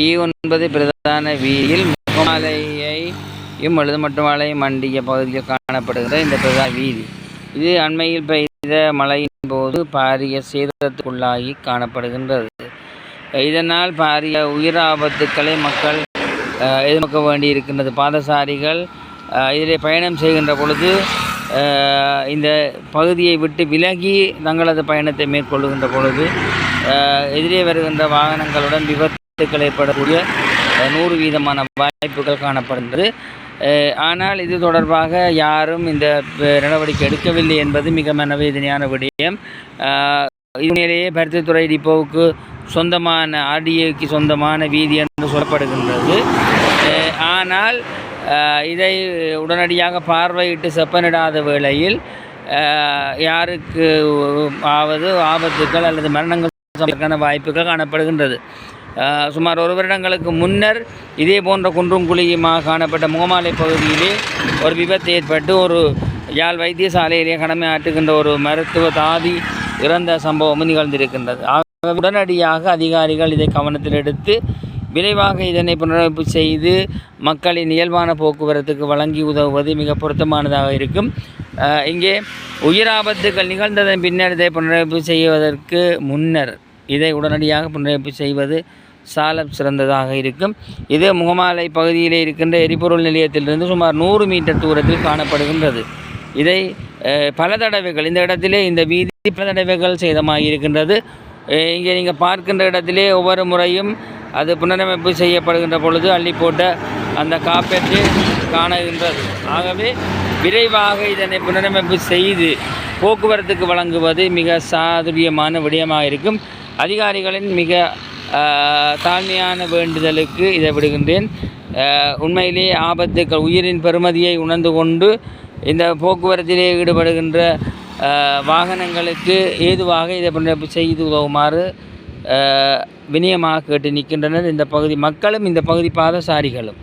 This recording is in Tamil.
இ ஒன்பது பிரதான வீதியில் முகமாலையையும் எழுதுமட்டுமாலை மண்டிய பகுதியில் காணப்படுகிற இந்த பிரதான வீதி. இது அண்மையில் பெய்த மழையின் போது பாரிய சேதத்துக்குள்ளாகி காணப்படுகின்றது. இதனால் பாரிய உயிர் ஆபத்துக்களை மக்கள் எதிர்நோக்க வேண்டியிருக்கின்றது. பாதசாரிகள் இதில் இதிலே பயணம் செய்கின்ற பொழுது இந்த பகுதியை விட்டு விலகி தங்களது பயணத்தை மேற்கொள்ளுகின்ற பொழுது எதிரே வருகின்ற வாகனங்களுடன் விபத்து விபத்துக்கள் ஏற்படக்கூடிய நூறு வீதமான வாய்ப்புகள் காணப்படுகிறது. ஆனால் இது தொடர்பாக யாரும் இந்த நடவடிக்கை எடுக்கவில்லை என்பது மிக மனவேதனையான விடயம். இதனிலேயே பருத்தித்துறை டிப்போவுக்கு சொந்தமான ஆர்டிஏக்கு சொந்தமான வீதி என்று சொல்லப்படுகின்றது. ஆனால் இதை உடனடியாக பார்வையிட்டு செப்பனிடாத வேளையில் யாருக்கு ஆவது ஆபத்துக்கள் அல்லது மரணங்கள் வாய்ப்புகள் காணப்படுகின்றது. சுமார் ஒரு வருடங்களுக்கு முன்னர் இதே போன்ற குன்றும் குழியுமாக காணப்பட்ட முகமாலை பகுதியிலே ஒரு விபத்து ஏற்பட்டு ஒரு யாழ் வைத்தியசாலையிலே கடமையாற்றுகின்ற ஒரு மருத்துவ தாதி இறந்த சம்பவமும் நிகழ்ந்திருக்கின்றது. ஆக உடனடியாக அதிகாரிகள் இதை கவனத்தில் எடுத்து விரைவாக இதனை புனரமைப்பு செய்து மக்களின் இயல்பான போக்குவரத்துக்கு வழங்கி உதவுவது மிக பொருத்தமானதாக இருக்கும். இங்கே உயிராபத்துகள் நிகழ்ந்ததன் பின்னர் இதை புனரமைப்பு செய்வதற்கு முன்னர் இதை உடனடியாக புனரமைப்பு செய்வது சால சிறந்ததாக இருக்கும். இது முகமாலை பகுதியிலே இருக்கின்ற எரிபொருள் நிலையத்திலிருந்து சுமார் நூறு மீட்டர் தூரத்தில் காணப்படுகின்றது. இதை பல தடவைகள் இந்த இடத்திலே இந்த வீதி பல தடவைகள் சேதமாகி இருக்கின்றது இங்கே நீங்கள் பார்க்கின்ற இடத்திலே ஒவ்வொரு முறையும் அது புனரமைப்பு செய்யப்படுகின்ற பொழுது அள்ளி போட்ட அந்த காப்பேற்றை காணுகின்றது. ஆகவே விரைவாக இதனை புனரமைப்பு செய்து போக்குவரத்துக்கு வழங்குவது மிக சாதுரியமான விடயமாக இருக்கும். அதிகாரிகளின் மிக தாழ்மையான வேண்டுதலுக்கு இதை விடுகின்றேன். உண்மையிலேயே உண்மையிலே ஆபத்துக்கள் உயிரின் பெருமதியை உணர்ந்து கொண்டு இந்த போக்குவரத்திலே ஈடுபடுகின்ற வாகனங்களுக்கு ஏதுவாக இதை செய்து உதவுமாறு வினயமாக கேட்டு நிற்கின்றனர். இந்த பகுதி மக்களும் இந்த பகுதி பாதசாரிகளும்.